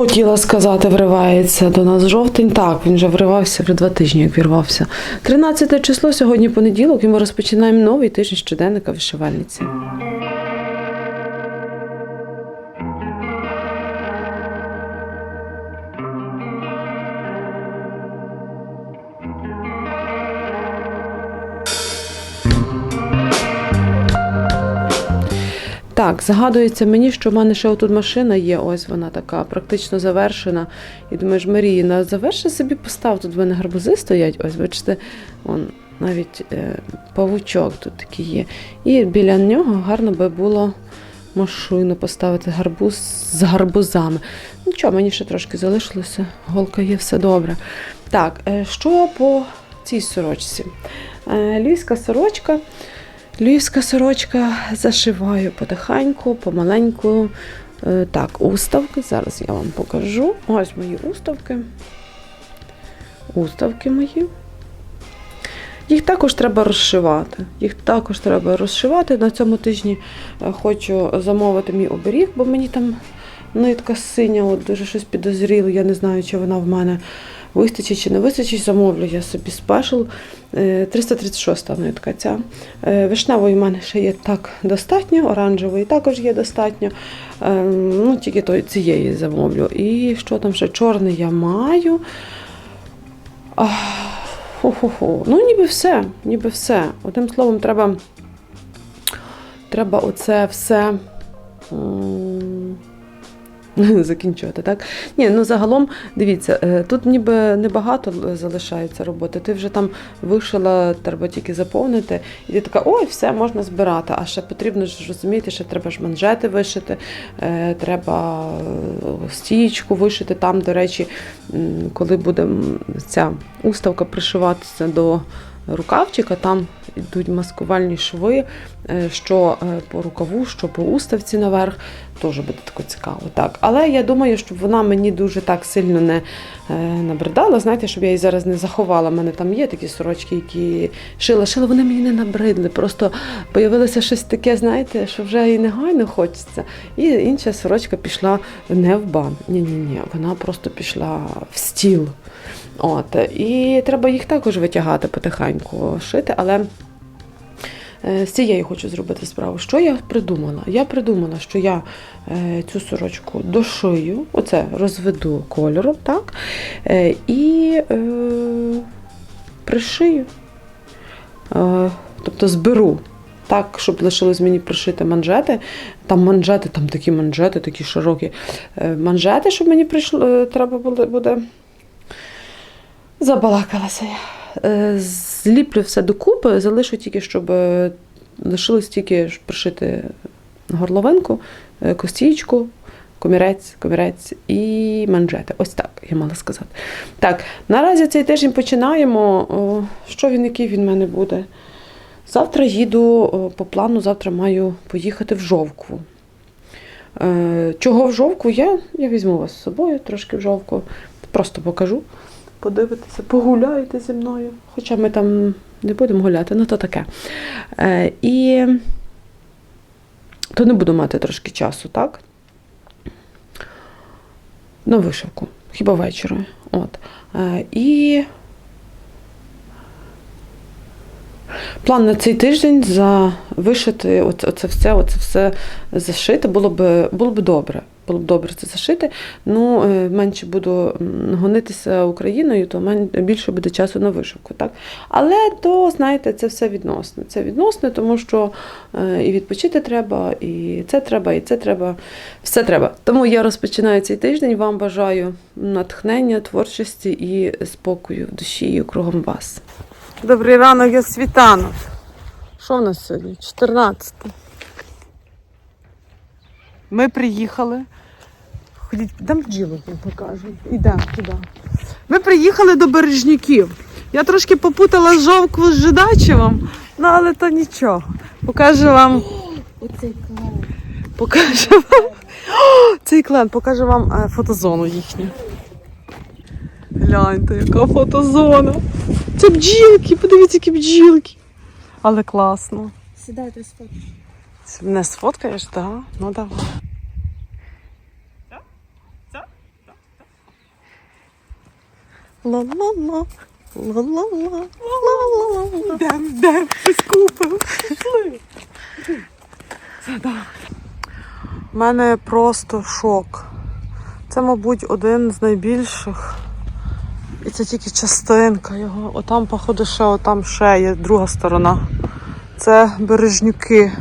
Хотіла сказати, вривається до нас жовтень. Так, він вже вривався вже два тижні, як вірвався. 13 число, сьогодні понеділок, і ми розпочинаємо новий тиждень щоденника вишивальниці. Так, згадується мені, що в мене ще отут машина є, ось вона така, практично завершена. І думаєш, Маріна, заверши собі постав, тут в мене гарбузи стоять, ось, бачите, он, навіть е, павучок тут такий є. І біля нього гарно би було машину поставити гарбуз з гарбузами. Ну що, мені ще трошки залишилося, голка є, все добре. Так, е, що по цій сорочці? Е, львівська сорочка. Львівська сорочка зашиваю потихеньку, помаленьку. Е, Так, уставки. Зараз я вам покажу. Ось мої уставки. Уставки мої. Їх також треба розшивати. Їх також треба розшивати. На цьому тижні е, хочу замовити мій оберіг, бо мені там нитка синя, от дуже щось підозріло. Я не знаю, чи вона в мене вистачить чи не вистачить. Замовлю я собі спешл. Е, 336 нитка ця. Е, Вишневої в мене ще є так достатньо, оранжевої також є достатньо. Е, Ну, тільки то, цієї замовлю. І що там ще? Чорний я маю. Ну, ніби все, ніби все. Одним словом, треба, треба оце все. Закінчувати, так? Ні, ну загалом, дивіться, е, тут ніби небагато залишається роботи. Ти вже там вишила, треба тільки заповнити, і ти така, ой, все, можна збирати. А ще потрібно ж розуміти, ще треба ж манжети вишити, е, треба е, стічку вишити. Там, до речі, коли буде ця уставка пришиватися до рукавчика, там йдуть маскувальні шви, що по рукаву, що по уставці наверх. Теж буде тако цікаво. Так. Але я думаю, щоб вона мені дуже так сильно не е, набридала. Знаєте, щоб я її зараз не заховала. У мене там є такі сорочки, які шила, шила, вони мені не набридли. Просто появилося щось таке, знаєте, що вже і негайно хочеться. І інша сорочка пішла не в бан. Ні-ні-ні, вона просто пішла в стіл. От, і треба їх також витягати потихеньку, шити, але з цією хочу зробити справу. Що я придумала? Я придумала, що я е, цю сорочку дошию, оце розведу кольором, так? Е, і е, пришию. Е, тобто зберу. Так, щоб лишилось мені пришити манжети. Там манжети, там такі манжети, такі широкі е, манжети, щоб мені прийшло, е, треба буде. Забалакалася я. Е, Зліплю все докупи, залишу тільки, щоб е, лишилось тільки пришити горловинку, е, костічку, комірець, комірець і манжети. Ось так я мала сказати. Так, наразі цей тиждень починаємо. Що він, який він в мене буде? Завтра їду по плану, завтра маю поїхати в Жовкву. Чого в Жовку я? Я візьму вас з собою трошки в Жовку. Просто покажу подивитися, погуляєте зі мною. Хоча ми там не будемо гуляти, ну то таке. Е, і то не буду мати трошки часу, так? На вишивку, хіба ввечері. От. Е, і план на цей тиждень за вишити, оце, оце все, оце все зашити було б, було б добре. Було б добре це зашити. Ну, е, менше буду гонитися Україною, то більше буде часу на вишивку. Так? Але то, знаєте, це все відносно. Це відносно, тому що е, і відпочити треба, і це треба, і це треба, все треба. Тому я розпочинаю цей тиждень. Вам бажаю натхнення, творчості і спокою в душі і кругом вас. Добрий ранок, я світанок. Що в нас сьогодні? 14. Ми приїхали. Ходіть, дам бджілок вам покажу. Ідемо туди. Ми приїхали до бережняків. Я трошки попутала жовкву з Жидачевом, ну але то нічого. Покажу вам. Оцей клан. Покажу вам. О, цей клен, покажу вам е, фотозону їхню. Гляньте, яка фотозона. Це бджілки, подивіться, які бджілки. Але класно. Сідайте спати. Мене сфоткаєш, так? Ну давай. Ла-ла-ла. Ла-ла-ла. Ла-ла-ла. Щось купимо. Пішли. Це да. У мене просто шок. Це, мабуть, один з найбільших. І це тільки частинка його. Отам, походу, ще, отам ще є друга сторона. Це бережнюки.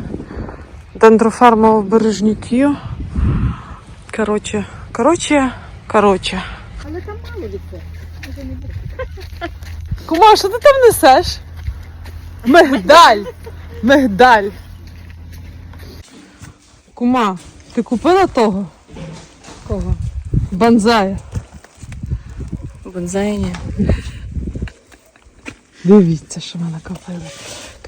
Дендроферма бережнюків. Коротше, коротше, коротше. Але там мало буде. Кума, що ти там несеш? Мигдаль! Мигдаль. Кума, ти купила того? Кого? Банзая. Бонзайні. Дивіться, що мене купили.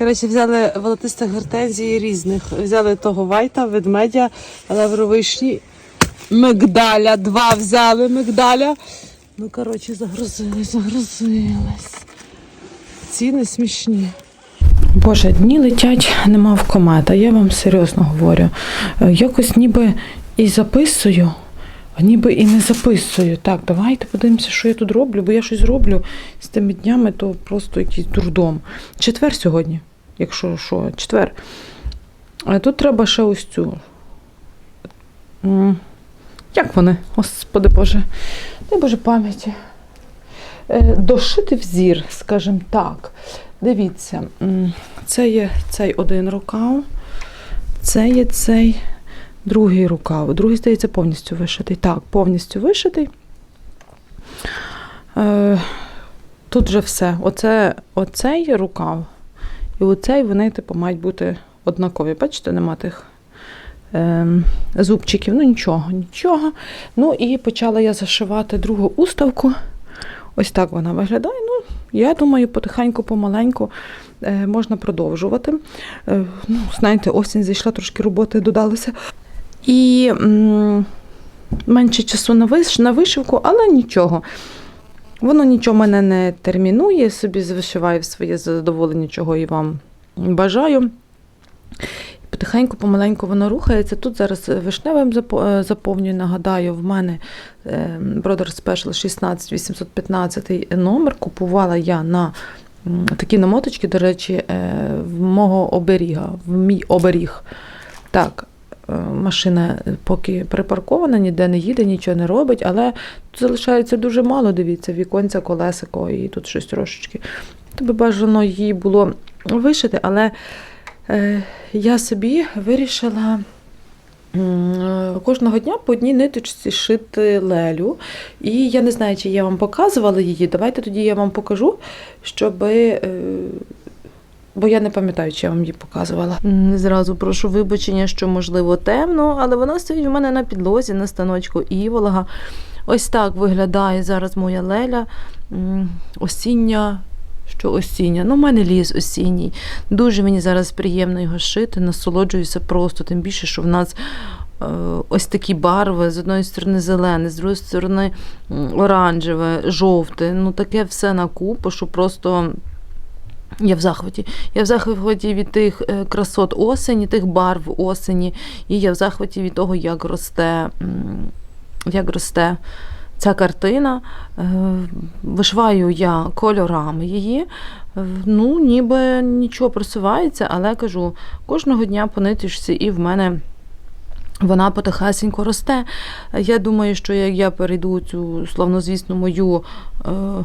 Коротше, взяли волотистих гортензії різних. Взяли того вайта, ведмедя, лавровишні, мигдаля. Два взяли мигдаля. Ну, коротше, загрузились, загрузились. Ціни смішні. Боже, дні летять, нема в комета. Я вам серйозно говорю. Е, Якось ніби і записую, а ніби і не записую. Так, давайте подивимося, що я тут роблю, бо я щось роблю з тими днями, то просто якийсь дурдом. Четвер сьогодні, якщо що, четвер. А тут треба ще ось цю. Як вони? Господи Боже. Дай Боже пам'яті. Е, Дошити взір, скажімо так. Дивіться, це є цей один рукав, це є цей другий рукав. Другий, здається, повністю вишитий. Так, повністю вишитий. Е, тут вже все. Оце, оцей рукав і оцей вони, типу, мають бути однакові. Бачите, нема тих ем, зубчиків. Ну, нічого, нічого. Ну і почала я зашивати другу уставку. Ось так вона виглядає. Ну, я думаю, потихеньку, помаленьку е, можна продовжувати. Е, ну, знаєте, осінь зайшла, трошки роботи додалося. І м, менше часу на, виш, на вишивку, але нічого. Воно нічого мене не термінує, собі вишиваю в своє задоволення, чого і вам бажаю. Потихеньку, помаленьку воно рухається. Тут зараз вишневим е, заповнюю. Нагадаю, в мене е, Brother Special 16815 номер. Купувала я на такі намоточки, до речі, е, в мого оберіга, в мій оберіг. Так, машина поки припаркована, ніде не їде, нічого не робить, але тут залишається дуже мало, дивіться, віконця, колесико і тут щось трошечки. Тобі бажано її було вишити, але е, я собі вирішила е, кожного дня по одній ниточці шити лелю. І я не знаю, чи я вам показувала її. Давайте тоді я вам покажу, щоб. Бо я не пам'ятаю, чи я вам її показувала. Зразу прошу вибачення, що можливо темно, але вона стоїть у мене на підлозі, на станочку іволога. Ось так виглядає зараз моя леля. Осіння. Що осіння? Ну, в мене ліс осінній. Дуже мені зараз приємно його шити, насолоджуюся просто, тим більше, що в нас е, ось такі барви: з одної сторони зелене, з другої сторони оранжеве, жовте. Ну, таке все на купу, що просто. Я в захваті. Я в захваті від тих е, красот осені, тих барв осені, і я в захваті від того, як росте, як росте ця картина. Е, Вишиваю я кольорами її. Е, Ну, ніби нічого просувається, але кажу, кожного дня по ниточці, і в мене. Вона потихесенько росте. Я думаю, що як я перейду цю славнозвісну мою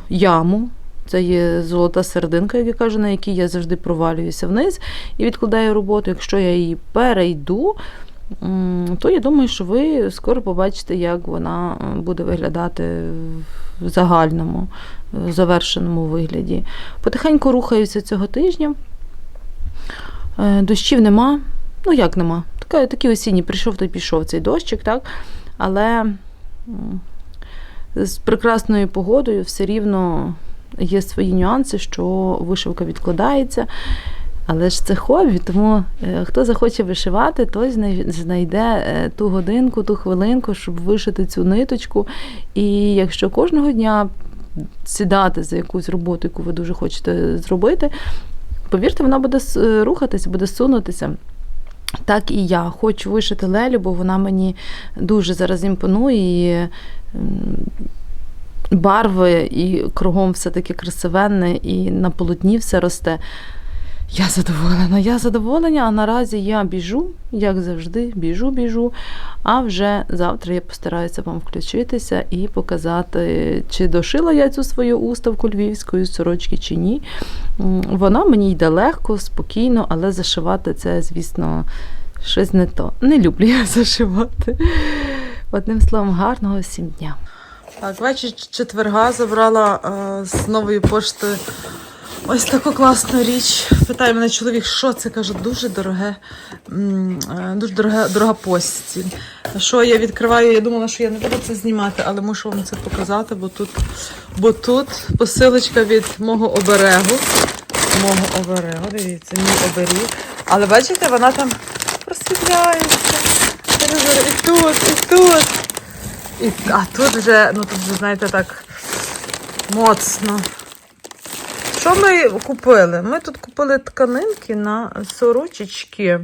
яму, це є золота серединка, як я кажу, на якій я завжди провалююся вниз і відкладаю роботу. Якщо я її перейду, то я думаю, що ви скоро побачите, як вона е, буде виглядати в загальному, е, завершеному вигляді. Потихеньку рухаюся цього тижня. Е, Дощів нема. Ну, як нема? Така, такий осінній прийшов, то пішов цей дощик, так? Але з прекрасною погодою все рівно є свої нюанси, що вишивка відкладається. Але ж це хобі, тому е, хто захоче вишивати, той знайде е, ту годинку, ту хвилинку, щоб вишити цю ниточку. І якщо кожного дня сідати за якусь роботу, яку ви дуже хочете зробити, повірте, вона буде рухатися, буде сунутися. Так і я хочу вишити Лелю, бо вона мені дуже зараз імпонує. Барви, і кругом все таке красивенне, і на полотні все росте. Я задоволена, я задоволена, а наразі я біжу, як завжди, біжу, біжу. А вже завтра я постараюся вам включитися і показати, чи дошила я цю свою уставку львівської сорочки чи ні. Вона мені йде легко, спокійно, але зашивати це, звісно, щось не то. Не люблю я зашивати. Одним словом, гарного всім дня. Так, вечір четверга забрала е, з нової пошти ось таку класну річ. Питає мене чоловік, що це? Кажу, дуже дороге, е, дуже дорога, дорога постіль. Що я відкриваю, я думала, що я не буду це знімати, але мушу вам це показати, бо тут, бо тут посилочка від мого оберегу. Мого оберегу, дивіться, мій оберіг. Але бачите, вона там просвітляється. І тут, і тут. І, а тут вже, ну тут вже, знаєте, так моцно. Що ми купили? Ми тут купили тканинки на сорочечки.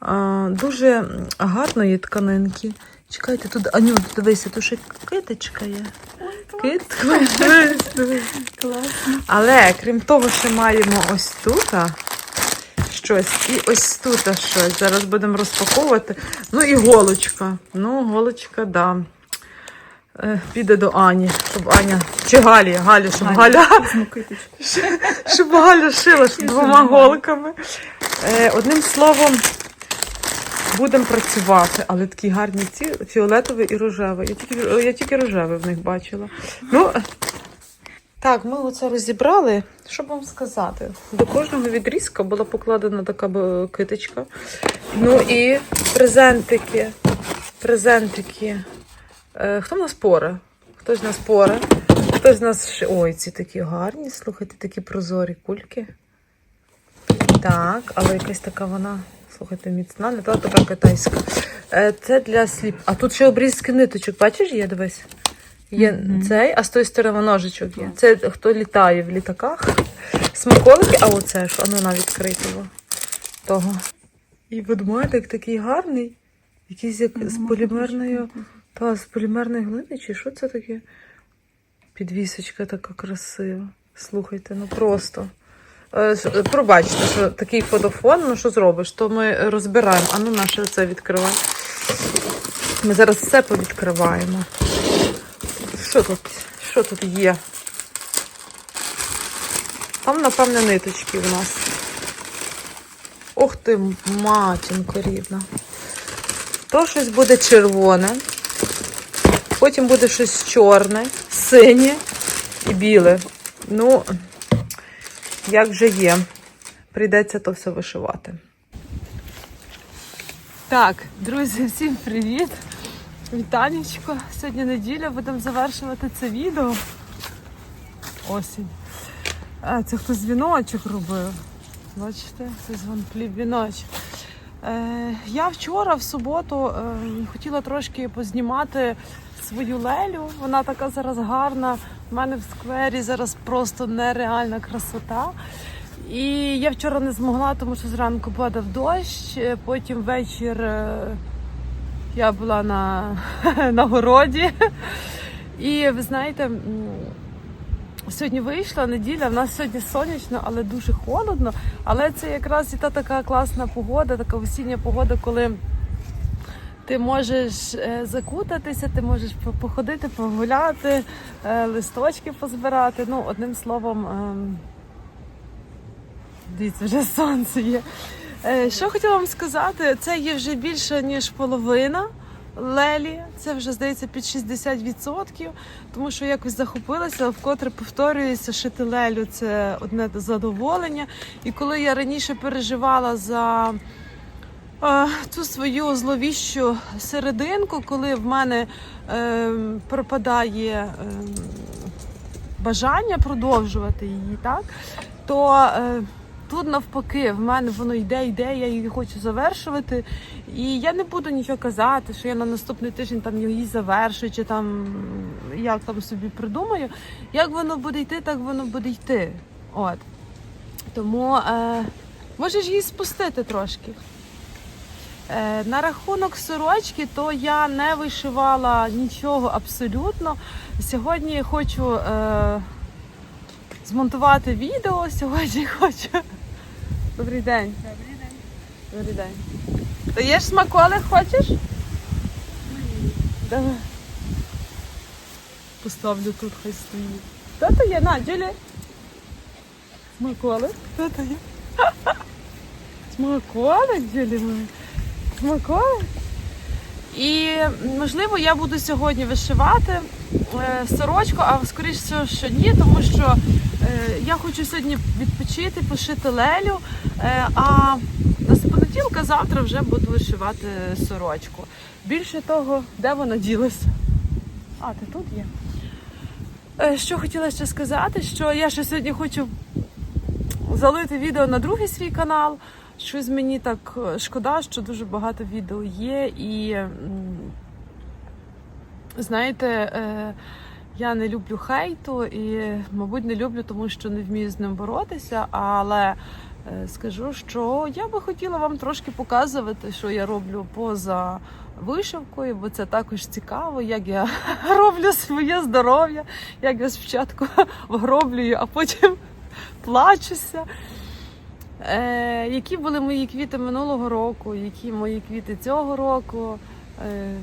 А, дуже гарної тканинки. Чекайте, тут, Аню, дивися, тут ще киточка є. Китка. Але крім того, що маємо ось тут щось, і ось тут щось. Зараз будемо розпаковувати. Ну і голочка. Ну, голочка, да. Е, Піде до Ані, щоб Аня. Чи Галі, Галі, щоб Галя. Щоб Галя шила двома голками. Е, одним словом, будемо працювати, але такі гарні ці фіолетовий і рожевий. Я тільки, я тільки рожевий в них бачила. Ну, так, ми оце розібрали. Що б вам сказати? До кожного відрізка була покладена така китичка. Ну і презентики. Презентики. Е, хто в нас поре? Хтось з нас поре. Хтось з нас. ще- Ой, ці такі гарні, слухайте, такі прозорі кульки. Так, але якась така вона, слухайте, міцна, не та така китайська. Е, Це для сліп. А тут ще обрізки ниточок, бачиш, є, дивись. Є цей, а з тої сторони ножичок є. Це хто літає в літаках. Смаколики, а оце що, а ну на відкритого того. І ведмедик такий гарний. Якийсь як з полімерною. Та, з полімерної глини, чи що це таке? Підвісочка така красива. Слухайте, ну просто. Е, е, Пробачте, що такий фотофон, ну що зробиш, то ми розбираємо. А ну наше це відкривай. Ми зараз все повідкриваємо. Що тут? Що тут є? Там, напевне, ниточки у нас. Ох ти, матінко рідна. То щось буде червоне. Потім буде щось чорне, синє і біле. Ну, як вже є. Прийдеться то все вишивати. Так, друзі, всім привіт! Вітанечко. Сьогодні неділя, будемо завершувати це відео. Осінь. А, це хтось дзвіночок робив. Бачите, хтось вон плів віночок. Е, я вчора, в суботу, е, хотіла трошки познімати свою лелю. Вона така зараз гарна. У мене в сквері зараз просто нереальна красота. І я вчора не змогла, тому що зранку падав дощ, е, потім вечір я була на, на городі. І ви знаєте, сьогодні вийшла неділя, в нас сьогодні сонячно, але дуже холодно. Але це якраз і та така класна погода, така осіння погода, коли ти можеш е, закутатися, ти можеш походити, погуляти, е, листочки позбирати. Ну, одним словом, ем, дивіться, вже сонце є. Е, Що хотіла вам сказати, це є вже більше, ніж половина. Лелі, це вже здається під 60%, тому що якось захопилася, вкотре повторююся, шити лелю це одне задоволення. І коли я раніше переживала за е, цю свою зловіщу серединку, коли в мене е, пропадає е, бажання продовжувати її, так, то е, тут навпаки, в мене воно йде, йде, я її хочу завершувати. І я не буду нічого казати, що я на наступний тиждень там її завершу, чи там як там собі придумаю. Як воно буде йти, так воно буде йти. От. Тому е, можеш її спустити трошки. Е, На рахунок сорочки, то я не вишивала нічого абсолютно. Сьогодні хочу е, змонтувати відео. Сьогодні хочу. Добрий день. Добрий день. Добрий день. Даєш смаколик, хочеш? Давай. Поставлю тут, хай стоїть. Хто то є? На, Джулі. Смаколик. Хто то є? Смаколик, Джулі моя. Смаколик. І можливо я буду сьогодні вишивати е, сорочку, а скоріш всього, що ні, тому що я хочу сьогодні відпочити, пошити лелю. Е, а з понеділка завтра вже буду вишивати сорочку. Більше того, де вона ділася? А, ти тут є. Е, Що хотіла ще сказати, що я ще сьогодні хочу залити відео на другий свій канал. Щось мені так е, шкода, що дуже багато відео є, і знаєте, е, я не люблю хейту і, мабуть, не люблю, тому що не вмію з ним боротися. Але е, скажу, що я би хотіла вам трошки показувати, що я роблю поза вишивкою, бо це також цікаво, як я роблю своє здоров'я, як я спочатку вгроблюю, а потім плачуся. Е, які були мої квіти минулого року, які мої квіти цього року. Е,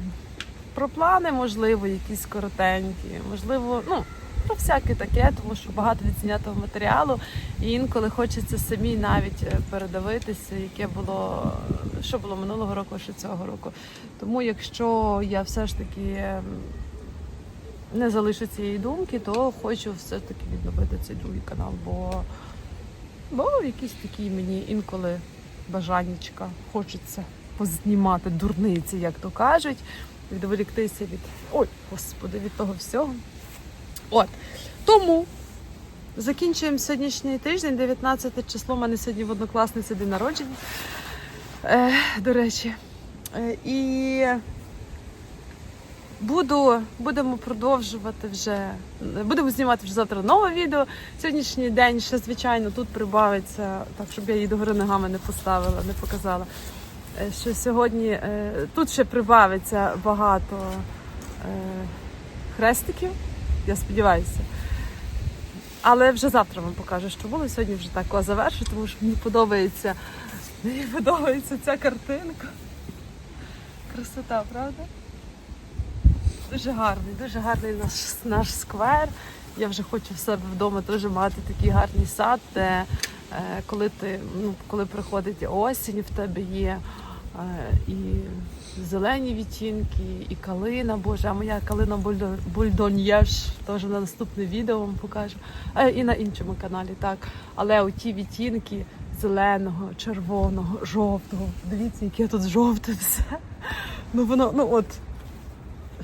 про плани, можливо, якісь коротенькі, можливо, ну, про всяке таке, тому що багато відзнятого матеріалу. І інколи хочеться самі навіть е, передивитися, яке було, що було минулого року, що цього року. Тому якщо я все ж таки ем, не залишу цієї думки, то хочу все ж таки відновити цей другий канал, бо Бо якісь такі мені інколи бажаннячка хочеться познімати дурниці, як то кажуть, відволіктися від ой, господи, від того всього. От. Тому закінчуємо сьогоднішній тиждень, 19 число. У мене сьогодні в однокласниці день народження. Е, до речі. Е, і Буду, будемо продовжувати вже. Будемо знімати вже завтра нове відео. Сьогоднішній день ще, звичайно, тут прибавиться, так щоб я її до гори ногами не поставила, не показала. Е, Що сьогодні е, тут ще прибавиться багато е, хрестиків, я сподіваюся. Але вже завтра вам покажу, що було. Сьогодні вже так завершу, тому що мені подобається, мені подобається ця картинка. Красота, правда? Дуже гарний, дуже гарний наш, наш сквер. Я вже хочу в себе вдома теж мати такий гарний сад, де коли ти ну, коли приходить осінь, в тебе є і зелені відтінки, і калина. Боже, а моя калина бульдоньєш, теж на наступне відео вам покажу. І на іншому каналі, так. Але оті відтінки зеленого, червоного, жовтого. Дивіться, яке тут жовте все. Ну воно, ну от.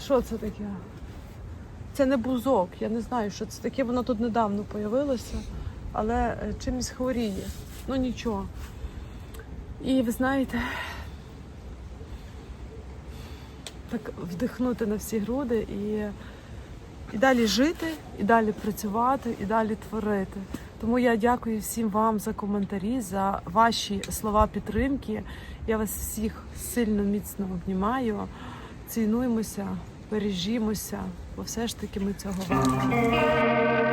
Що це таке? Це не бузок, я не знаю, що це таке. Воно тут недавно появилося, але е, чимось хворіє. Ну нічого. І ви знаєте, так вдихнути на всі груди і, і далі жити, і далі працювати, і далі творити. Тому я дякую всім вам за коментарі, за ваші слова підтримки. Я вас всіх сильно міцно обнімаю. Цінуємося, бережімося, бо все ж таки ми цього варті.